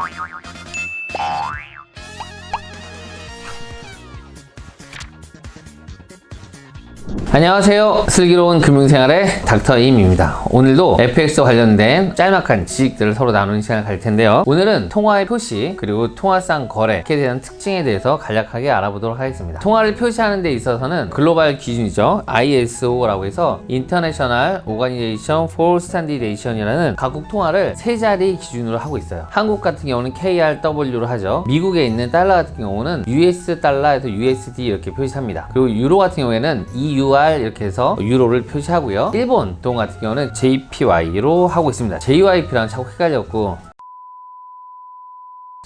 Oi, oi, oi. 안녕하세요. 슬기로운 금융생활의 닥터 임입니다. 오늘도 FX 관련된 짤막한 지식들을 서로 나누는 시간을 가질 텐데요. 오늘은 통화의 표시 그리고 통화상 거래에 대한 특징에 대해서 간략하게 알아보도록 하겠습니다. 통화를 표시하는 데 있어서는 글로벌 기준이죠. ISO라고 해서 International Organization for Standardization 이라는 각국 통화를 세 자리 기준으로 하고 있어요. 한국 같은 경우는 KRW로 하죠. 미국에 있는 달러 같은 경우는 US 달러에서 USD 이렇게 표시합니다. 그리고 유로 같은 경우에는 EUR 이렇게 해서 유로를 표시하고요. 일본 돈 같은 경우는 JPY로 하고 있습니다. JYP랑 자꾸 헷갈렸고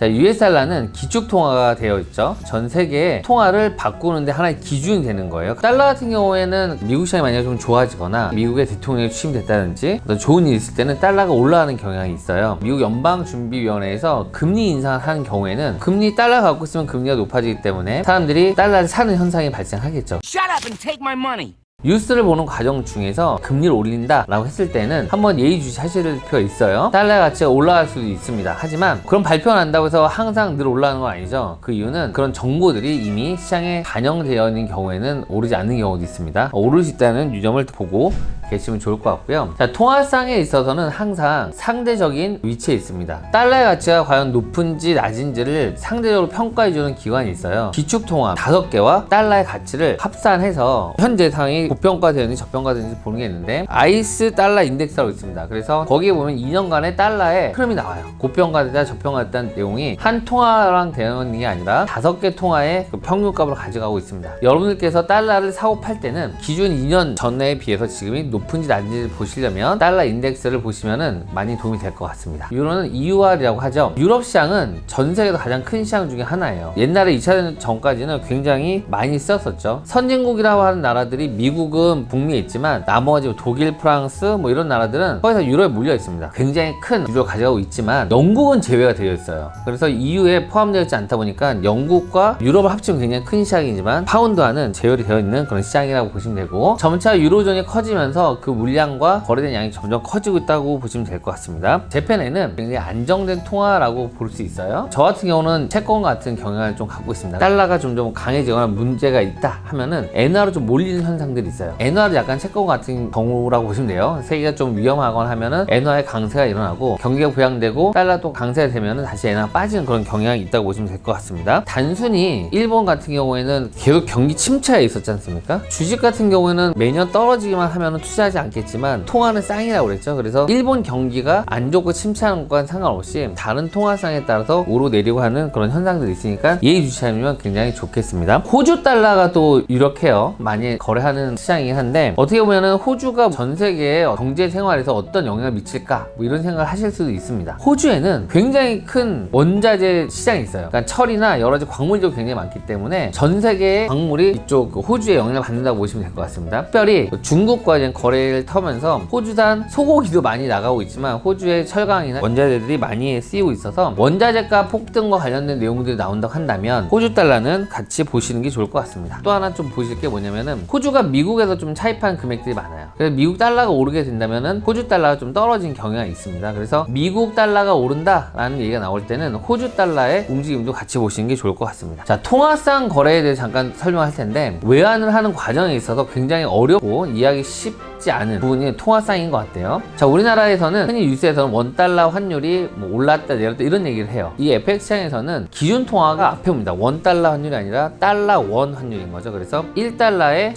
자, US 달러는 기축 통화가 되어 있죠. 전 세계에 통화를 바꾸는데 하나의 기준이 되는 거예요. 달러 같은 경우에는 미국 시장이 만약에 좀 좋아지거나 미국의 대통령이 취임됐다든지 어떤 좋은 일이 있을 때는 달러가 올라가는 경향이 있어요. 미국 연방준비위원회에서 금리 인상을 하는 경우에는 금리 달러 갖고 있으면 금리가 높아지기 때문에 사람들이 달러를 사는 현상이 발생하겠죠. Shut up and take my money. 뉴스를 보는 과정 중에서 금리를 올린다라고 했을 때는 한번 예의주시하실 필요가 있어요. 달러 가치가 올라갈 수도 있습니다. 하지만 그런 발표가 난다고 해서 항상 늘 올라가는 건 아니죠. 그 이유는 그런 정보들이 이미 시장에 반영되어 있는 경우에는 오르지 않는 경우도 있습니다. 오를 수 있다는 유점을 보고 계시면 좋을 것 같고요. 자, 통화상에 있어서는 항상 상대적인 위치에 있습니다. 달러의 가치가 과연 높은지 낮은지를 상대적으로 평가해주는 기관이 있어요. 기축통화 5개와 달러의 가치를 합산해서 현재 상황이 고평가되는지 저평가되는지 보는 게 있는데 아이스 달러 인덱스라고 있습니다. 그래서 거기에 보면 2년간의 달러의 흐름이 나와요. 고평가되다 저평가됐다는 내용이 한 통화랑 되는 게 아니라 5개 통화의 그 평균값을 가져가고 있습니다. 여러분들께서 달러를 사고 팔 때는 기준 2년 전에 비해서 지금이 높 은지 낮은지 보시려면 달러 인덱스를 보시면은 많이 도움이 될 것 같습니다. 유로는 EUR이라고 하죠. 유럽 시장은 전 세계에서 가장 큰 시장 중에 하나예요. 옛날에 2차 대전 전까지는 굉장히 많이 썼었죠. 선진국이라고 하는 나라들이 미국은 북미에 있지만 나머지 뭐 독일, 프랑스 뭐 이런 나라들은 다 유로에 물려 있습니다. 굉장히 큰 유로 가져가고 있지만 영국은 제외가 되어 있어요. 그래서 EU에 포함되어 있지 않다 보니까 영국과 유럽을 합치면 굉장히 큰 시장이지만 파운드와는 제열이 되어 있는 그런 시장이라고 보시면 되고 점차 유로존이 커지면서 그 물량과 거래된 양이 점점 커지고 있다고 보시면 될 것 같습니다. 재팬에는 굉장히 안정된 통화라고 볼 수 있어요. 저 같은 경우는 채권 같은 경향을 좀 갖고 있습니다. 달러가 점점 강해지거나 문제가 있다 하면은 엔화로 좀 몰리는 현상들이 있어요. 엔화도 약간 채권 같은 경우라고 보시면 돼요. 세계가 좀 위험하거나 하면은 엔화의 강세가 일어나고 경기가 부양되고 달러도 강세가 되면은 다시 엔화 빠지는 그런 경향이 있다고 보시면 될 것 같습니다. 단순히 일본 같은 경우에는 계속 경기 침체에 있었지 않습니까? 주식 같은 경우에는 매년 떨어지기만 하면은 투자 하지 않겠지만 통화는 쌍이라고 그랬죠. 그래서 일본 경기가 안 좋고 침체하는 것과는 상관없이 다른 통화상에 따라서 오르내리고 하는 그런 현상들이 있으니까 예의주시하면 굉장히 좋겠습니다. 호주 달러가 또 유력해요. 많이 거래하는 시장이긴 한데 어떻게 보면은 호주가 전 세계의 경제 생활에서 어떤 영향을 미칠까 뭐 이런 생각을 하실 수도 있습니다. 호주에는 굉장히 큰 원자재 시장이 있어요. 그러니까 철이나 여러 가지 광물들이 굉장히 많기 때문에 전 세계의 광물이 이쪽 그 호주에 영향을 받는다고 보시면 될 것 같습니다. 특별히 중국과 이제 거래를 터면서 호주산 소고기도 많이 나가고 있지만 호주의 철강이나 원자재들이 많이 쓰이고 있어서 원자재가 폭등과 관련된 내용들이 나온다고 한다면 호주 달러는 같이 보시는 게 좋을 것 같습니다. 또 하나 좀 보실 게 뭐냐면은 호주가 미국에서 좀 차입한 금액들이 많아요. 그래서 미국 달러가 오르게 된다면은 호주 달러가 좀 떨어진 경향이 있습니다. 그래서 미국 달러가 오른다라는 얘기가 나올 때는 호주 달러의 움직임도 같이 보시는 게 좋을 것 같습니다. 자, 통화상 거래에 대해 잠깐 설명할 텐데 외환을 하는 과정에 있어서 굉장히 어렵고 이해하기 쉽 지 않은 부분이 통화상인 것 같아요. 자, 우리나라에서는 흔히 뉴스에서는 원 달러 환율이 뭐 올랐다 내렸다 이런 얘기를 해요. 이 FX 시장에서는 기준 통화가 앞에 옵니다. 원 달러 환율이 아니라 달러 원 환율인 거죠. 그래서 1달러에